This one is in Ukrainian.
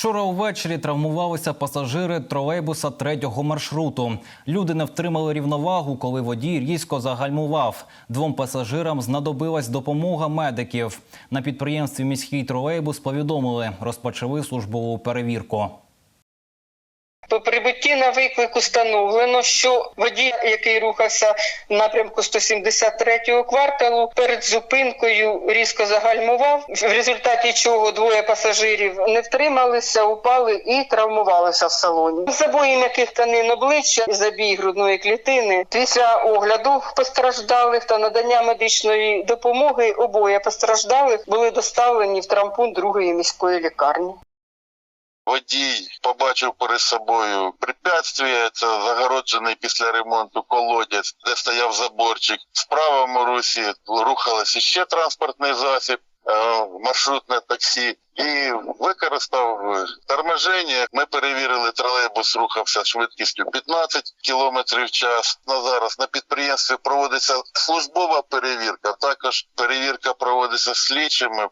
Вчора увечері травмувалися пасажири тролейбуса третього маршруту. Люди не втримали рівновагу, коли водій різко загальмував. Двом пасажирам знадобилась допомога медиків. На підприємстві міський тролейбус повідомили, розпочали службову перевірку. По прибутті на виклик установлено, що водій, який рухався в напрямку 173-го кварталу, перед зупинкою різко загальмував, в результаті чого двоє пасажирів не втрималися, упали і травмувалися в салоні. Забої м'яких тканин обличчя, забій грудної клітини. Після огляду постраждалих та надання медичної допомоги обоє постраждалих були доставлені в травмпункт другої міської лікарні. Водій побачив перед собою препятствие, це загороджений після ремонту колодязь, де стояв заборчик. В правому русі рухалося ще транспортний засіб, е, маршрутне таксі, і використав е, торможення. Ми перевірили, тролейбус рухався швидкістю 15 км в час. На зараз на підприємстві проводиться службова перевірка. Також перевірка проводиться слідчими.